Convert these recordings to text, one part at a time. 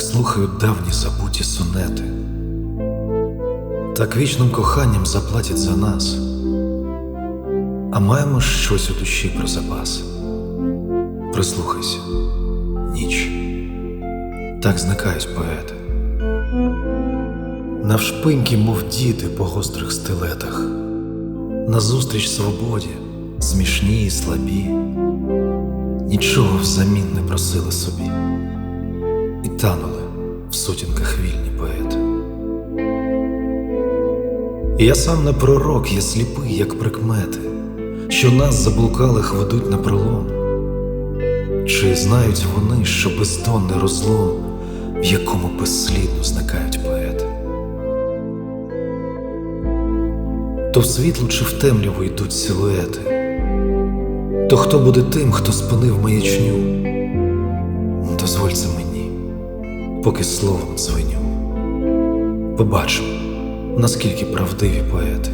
так слухають давні забуті сонети, так вічним коханням заплатять за нас, а маємо щось у душі про запас. Прислухайся, ніч, так зникають поети. Навшпиньки, мов діти по гострих стилетах, назустріч свободі, смішні і слабі, нічого взамін не просили собі, і танули в сутінках вільні поети. Я сам не пророк, я сліпий, як прикмети, що нас заблукалих ведуть на пролом. Чи знають вони, що бездонний розлом, в якому безслідно зникають поети? То в світло чи в темряву йдуть силуети, то хто буде тим, хто спинив маячню? Дозволь це мені, поки словом звеню. Побачимо, наскільки правдиві поети.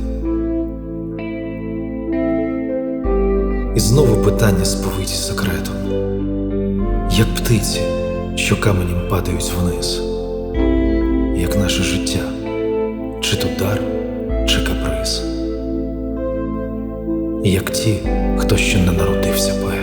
І знову питання сповиті секретом, як птиці, що каменем падають вниз, як наше життя, чи то дар, чи каприз, як ті, хто ще не народився поетом.